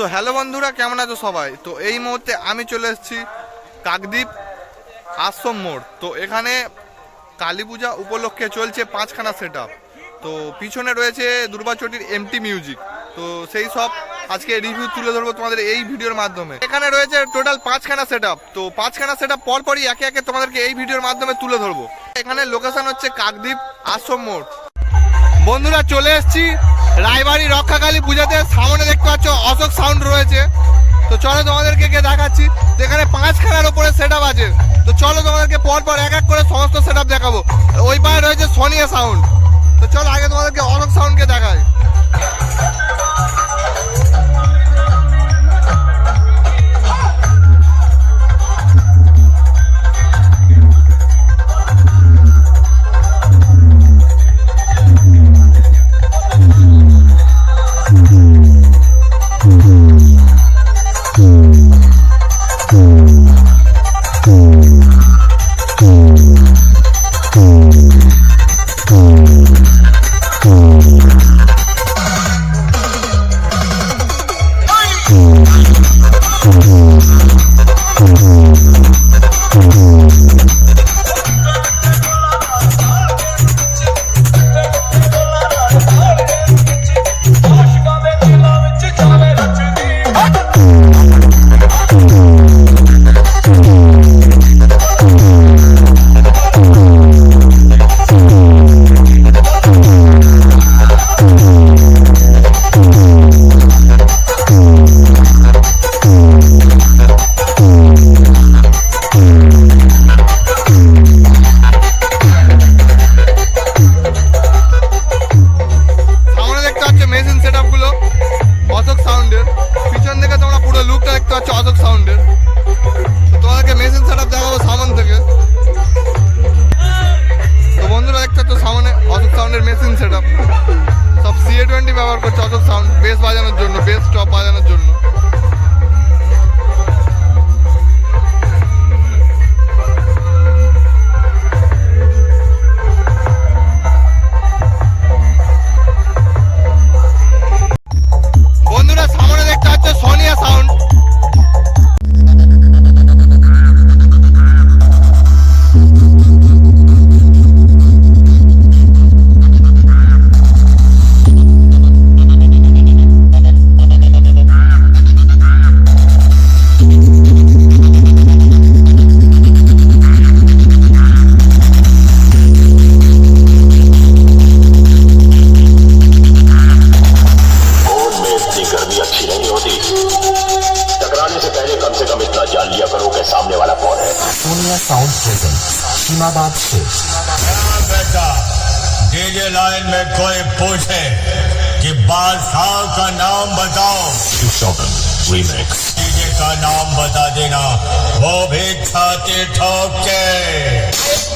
So hello বন্ধুরা, কেমন আছো সবাই? তো এই মুহূর্তে আমি চলে এসেছি কাকদ্বীপ আশ্রম মোড়। তো এখানে কালী পূজা উপলক্ষে চলছে পাঁচখানা সেট তো পিছনে রয়েছে দুর্বাচটির এমটি মিউজিক তো সেই সব আজকে রিভিউ তুলে ধরবো তোমাদের এই ভিডিওর মাধ্যমে। এখানে রয়েছে টোটাল পাঁচখানা সেট তো পাঁচখানা সেট পর পরই একে একে তোমাদেরকে এই ভিডিওর মাধ্যমে তুলে ধরবো। এখানে লোকেশন হচ্ছে কাকদ্বীপ আশ্রম মোড়। বন্ধুরা, চলে এসেছি রায়বাড়ি রক্ষাকালী পূজাতে সামনে দেখতে পাচ্ছ অশোক সাউন্ড রয়েছে। তো চলো তোমাদেরকে গিয়ে দেখাচ্ছি। যেখানে পাঁচ পাঁচখানার ওপরে সেট আপ আছে। তো চলো তোমাদেরকে পর পর এক এক করে সমস্ত সেট আপ দেখাবো। ওই পায়ে রয়েছে সোনিয়া সাউন্ড তো চলো আগে তোমাদেরকে অশোক সাউন্ডকে দেখাই। ব্যবহার করছে অশোক সাউন্ড বেস বাজানোর জন্য বেস টপ বাজানোর জন্য। डीजे लाइन में कोई पूछे कि बादशाह का नाम बताओ डीजे का नाम बता देना वो भी छाती ठोक के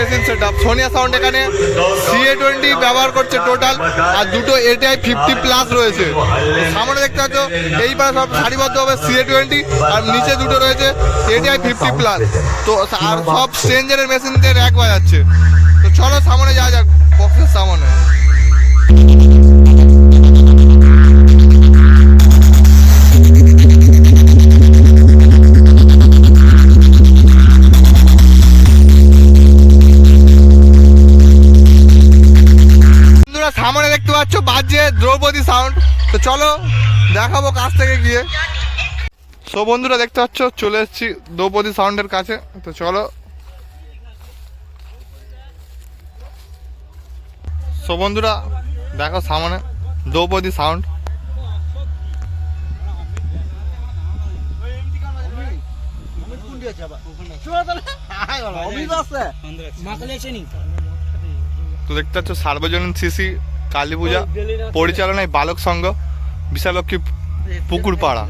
machine set up Sonia sound এখানে সিএ টোয়েন্টি ব্যবহার করছে টোটাল আর দুটো এটিআই ফিফটি প্লাস রয়েছে। সামনে দেখতে পাচ্ছ এই পাশে সব সারিবদ্ধ হবে সিএ টোয়েন্টি আর নিচে দুটো রয়েছে এটিআই ফিফটি প্লাস তো আর সব স্ট্রেঞ্জারের মেশিন দিয়ে র্যাক বাজাচ্ছে। তো চলো সামনে যাওয়া যাক বক্সের সামনে। পাচ্ছ বাজছে দ্রৌপদী সাউন্ড তো চলো দেখাবো কাছ থেকে গিয়ে। সো বন্ধুরা দেখতে পাচ্ছ চলে এসেছি দ্রৌপদী সাউন্ডের কাছে। তো চলো। সো বন্ধুরা দেখো সামনে দ্রৌপদী সাউন্ড তো দেখতে পাচ্ছ সার্বজনীন সিসি কালী পূজা পরিচালনায় বালক সংঘ বিশালক্ষী পুকুর পাড়া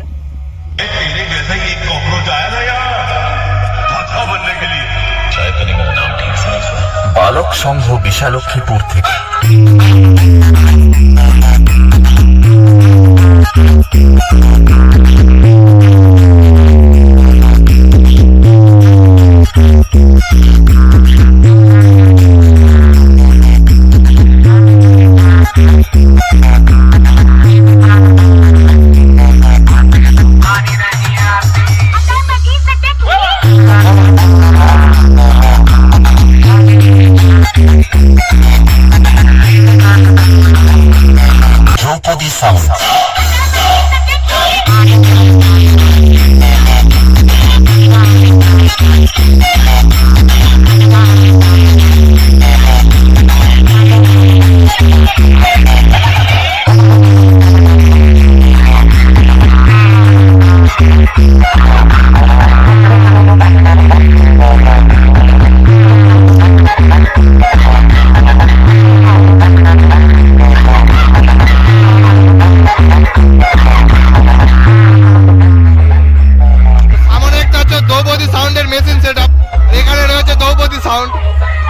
বালক সংঘ বিশালক্ষীপুর থেকে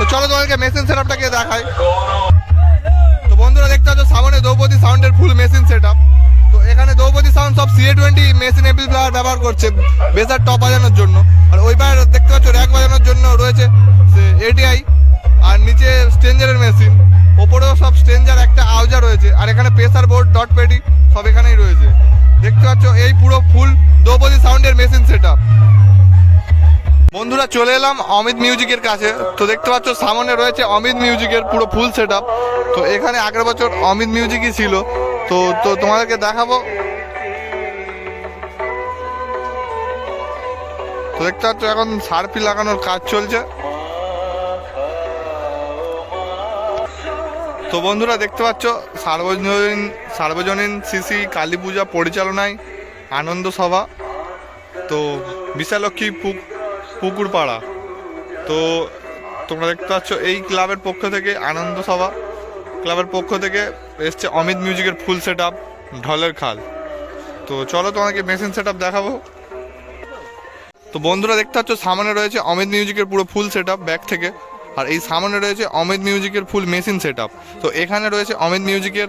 তো চলো তোমাদেরকে মেশিন সেট আপটাকে দেখাই। তো বন্ধুরা দেখতে পাচ্ছ, সামনে দ্রৌপদী সাউন্ডের ফুল মেশিন সেট আপ তো এখানে দ্রৌপদী সাউন্ড সব সিএ টোয়েন্টি মেশিন এমপ্লিফায়ার ব্যবহার করছে বেসার টপ বাজানোর জন্য। আর ওই পারে দেখতে পাচ্ছ র্যাক বাজানোর জন্য রয়েছে এটিআই আর নিচে স্ট্রেঞ্জারের মেশিন ওপরেও সব স্ট্রেঞ্জার একটা আউজা রয়েছে, আর এখানে প্রেসার বোর্ড ডট পেটি সব এখানেই রয়েছে। দেখতে পাচ্ছ, এই পুরো ফুল দ্রৌপদী সাউন্ডের মেশিন সেট বন্ধুরা, চলে এলাম অমিত মিউজিকের কাছে। তো দেখতে পাচ্ছ, সামনে রয়েছে অমিত মিউজিকের পুরো ফুল সেট তো এখানে আগের বছর অমিত মিউজিকই ছিল। তো তো তোমাদেরকে দেখাবো। তো দেখতে পাচ্ছ, এখন সার্ফি লাগানোর কাজ চলছে। তো বন্ধুরা, দেখতে পাচ্ছ, সার্বজনীন সার্বজনীন সিসি কালী পূজা পরিচালনায় আনন্দ সভা। তো বিশালক্ষী পুক- পুকুর পাড়া তো তোমরা দেখতে পাচ্ছ, এই ক্লাবের পক্ষ থেকে আনন্দ সভা। ক্লাবের পক্ষ থেকে এসছে অমিত মিউজিকের ফুল সেট আপ ঢলের খাল। তো চলো তোমাকে মেশিন সেট আপ দেখাবো। তো বন্ধুরা দেখতে পাচ্ছ, সামনে রয়েছে অমিত মিউজিকের পুরো ফুল সেট আপ ব্যাক থেকে। আর এই সামনে রয়েছে অমিত মিউজিকের ফুল মেশিন সেট আপ তো এখানে রয়েছে অমিত মিউজিকের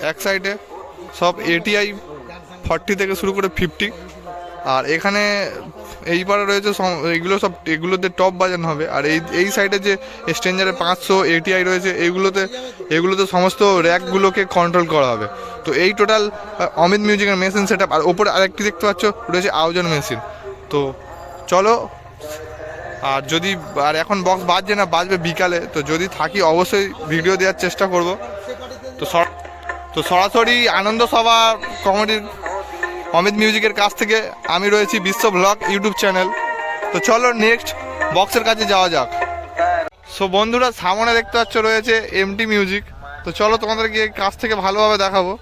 এক সাইডে সব এটিআই ফর্টি থেকে শুরু করে ফিফটি। আর এখানে এই পারে রয়েছে এইগুলো সব এগুলোতে টপ বাজানো হবে। আর এই এই সাইডে যে স্ট্রেঞ্জারে পাঁচশো এটিআই রয়েছে এইগুলোতে এগুলোতে সমস্ত র্যাকগুলোকে কন্ট্রোল করা হবে। তো এই টোটাল অমিত মিউজিকের মেশিন সেট আর ওপরে আরেকটি দেখতে পাচ্ছ, রয়েছে আউজন মেশিন তো চলো, আর যদি আর এখন বক্স বাজছে না, বাজবে বিকালে। তো যদি থাকি, অবশ্যই ভিডিও দেওয়ার চেষ্টা করব। তো তো সরাসরি আনন্দ সভা কমেডির অমিত মিউজিকের কাছ থেকে আমি রয়েছি বিশ্ব ব্লগ ইউটিউব চ্যানেল। তো চলো নেক্সট বক্সের কাছে যাওয়া যাক। সো বন্ধুরা, সামনে দেখতে পাচ্ছ রয়েছে এমটি মিউজিক তো চলো তোমাদেরকে কাছ থেকে ভালোভাবে দেখাবো।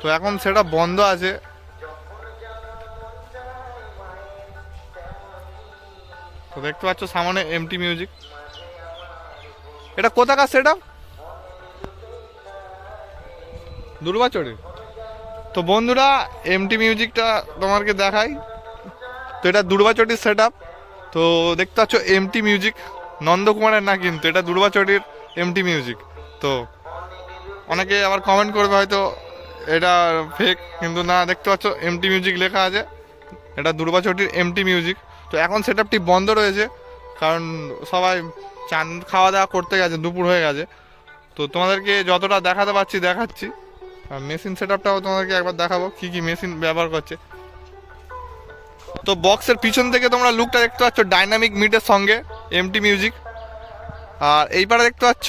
তো এখন সেটা বন্ধ আছে। তো দেখতে পাচ্ছ সামনে এমটি মিউজিক এটা কোথাকার সেটা দুর্বাচরে তো বন্ধুরা এমটি মিউজিকটা তোমাকে দেখাই। তো এটা দুর্বাচটির সেট তো দেখতে পাচ্ছ এমটি মিউজিক নন্দকুমারের না কিন্তু, এটা দুর্বাচটির এমটি মিউজিক তো অনেকে আবার কমেন্ট করবে হয়তো, এটা ফেক কিন্তু না, দেখতে পাচ্ছ এমটি মিউজিক লেখা আছে। এটা দুর্বাচটির এমটি মিউজিক তো এখন সেট বন্ধ রয়েছে, কারণ সবাই চান, খাওয়া দাওয়া করতে গেছে, দুপুর হয়ে গেছে। তো তোমাদেরকে যতটা দেখাতে পারছি, দেখাচ্ছি। মেশিন সেট আপটাও তোমাদেরকে একবার দেখাবো, কি কি মেশিন ব্যবহার করছে। তো বক্সের পিছন থেকে তোমরা লুকটা দেখতে পাচ্ছ ডাইনামিক মিটের সঙ্গে এমটি মিউজিক আর এইবারে দেখতে পাচ্ছ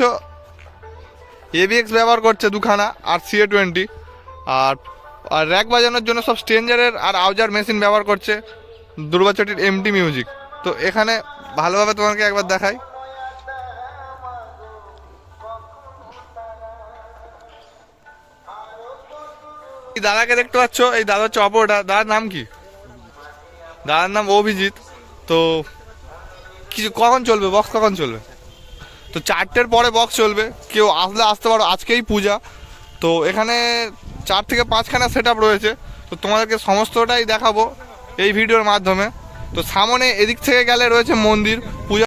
এবিএক্স ব্যবহার করছে দুখানা, আর সিএ টোয়েন্টি আর আর র্যাক বাজানোর জন্য সব স্ট্রেঞ্জারের আর আউজার মেশিন ব্যবহার করছে দুর্বাচটির এমটি মিউজিক তো এখানে ভালোভাবে তোমাকে একবার দেখাই। দাদাকে দেখতে পাচ্ছ? এই দাদা হচ্ছে অপরটা। দাদার নাম কি? দাদার নাম অভিজিৎ। তো কিছু কখন চলবে? বক্স কখন চলবে? তো চারটের পরে বক্স চলবে। কেউ আসলে আসতে পারো। আজকেই পূজা। তো এখানে চার থেকে পাঁচখানা সেট রয়েছে। তো তোমাদেরকে সমস্তটাই দেখাবো এই ভিডিওর মাধ্যমে। তো সামনে এদিক থেকে গেলে রয়েছে মন্দির। পূজা